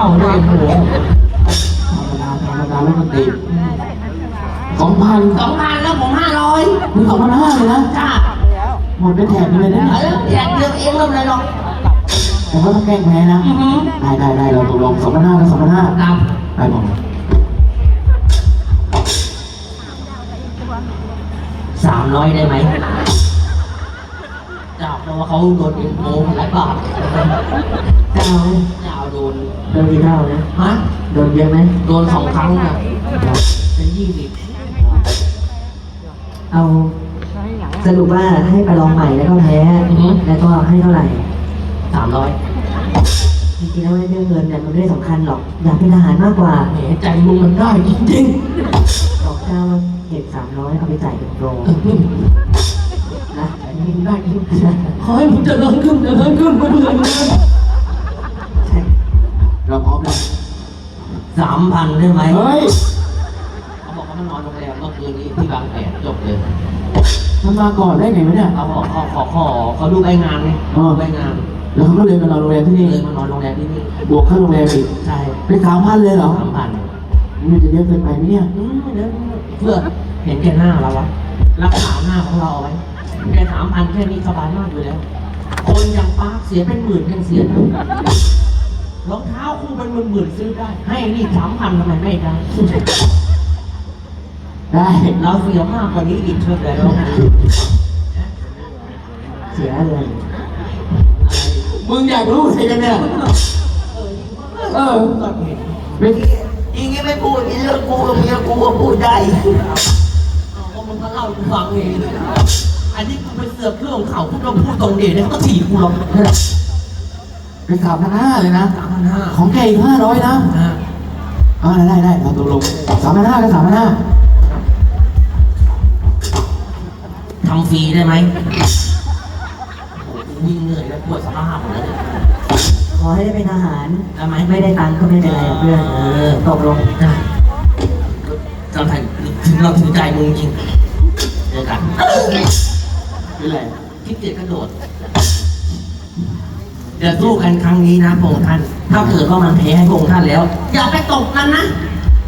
เข้าด้วยโอ้โหธรรมดาธรรมดาแล้วมันติดสองพันสองพันแล้วผมห้าร้อยมีสองพันห้าเลยนะจ้าหมดเป็นแถบไปเลยนะเอออยากเลือกเองเริ่มเลยหรอกแต่ว่าต้องแกล้งแพ้นะอือหือได้ได้ได้เราตกลงสองพันห้าแล้วสองพันห้าตามไปบอกสามร้อยได้ไหมจ้าเพราะว่าเขาโดนโกงหลายบาทเจ้าเจ้าโดนโด นกี่เท่านะ ฮะ โดนเยอะไหมโดนสองครั้งนะเป็นยี่สิบเอาสรุปว่าให้ไปลองใหม่แล้วก็แพ้แล้วก็ให้เท่าไหร่สามร้อยจริงๆแล้วเรื่องเงินเนี่ยมันไม่ได้สำคัญหรอก อยากเป็นทหารมากกว่าแหมใจมึงมันได้จริงบอกเจ้าว่าเก็บสามร้อยเอาไปจ่ายเป็นโปรๆนะใจมึงได้จริงขอให้มึงเจริญขึ้นเจริญขึ้นเรื่อยๆ สามพันได้ไหมเฮ้ยเขาบอกเขามานอนโรงแรมเมื่อคืนนี้ที่บางแสนจบเลยมันมาก่อนได้ไงวะเนี่ย เขาบอกขอขอขอเขาดูใบงานไงอ๋อใบงานแล้วเขาก็เลยมานอนโรงแรมที่นี่เลยมานอนโรงแรมที่นี่บวกค่าโรงแรมอีกใช่เป็นสามพันเลยเหรอสามพันมันจะเยอะเกินไปไหมเนี่ยอืมเดี๋ยวเพื่อเห็นแก่หน้าเราวะรักษาหน้าของเราเอาไว้แค่สามพันแค่นี้สบายมากอยู่แล้ว คนอย่างปาร์คเสียเป็นหมื่นยังเสียเล หมื่นหมื่นๆซื้อได้ ให้นี่สามพันทำไมไม่ได้ ได้เราเสียมากกว่านี้อีกเท่าไหร่แล้วเสียเลยมึงอยากรู้อะไรกันเนี่ย เออเป็นอีงี้ไม่พูดอีเรื่องกูกับเมียกูก็พูดได้ก็มึงก็เล่าให้กูฟังเองอันนี้กูไปเสือกเรื่องของเขาพูดเราพูดตรงเดชเนี่ยเขาก็ถีบกูหรอก เป็นสามพันห้าเลยนะ สามพันห้าของแกอีกห้าร้อยนะอ่าอ่าได้ได้เราตกลงสามพันห้าก็สามพันห้าทำฟรีได้ไหมวิ่งเหนื่อยแล้วปวดสภาพหมดแล้วเนี่ยขอให้ได้เป็นทหารได้ไหมไม่ได้ตังค์ก็ไม่เป็นไรหรอกเพื่อนเออตกลงได้จำไทยถึงเราถึงใจมึงจริงเจอกันเป็นไรคิดเกียจกระโดด เดี๋ยวสู้กันครั้งนี้นะพระองค์ท่าน ถ้าเกิดว่ามันแพ้ให้พระองค์ท่านแล้ว อย่าไปตกกันนะ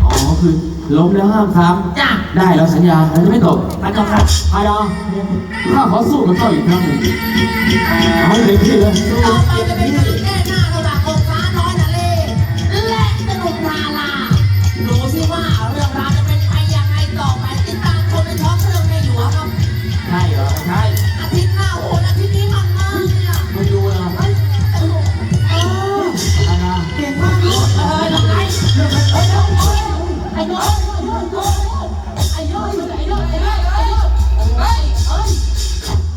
อ๋อคือล้มแล้วห้ามซ้จ้าำได้เราสัญญาเราจะไม่ตกพระเจ้าค่ะไปดอข้าขอสู้กับเจ้าอีกครั้งหนึ่งเอาให้เต็มที่เลยสู้ ยอดไอ้ยอดไอ้ยอดไอ้ยอดไอ้ยอด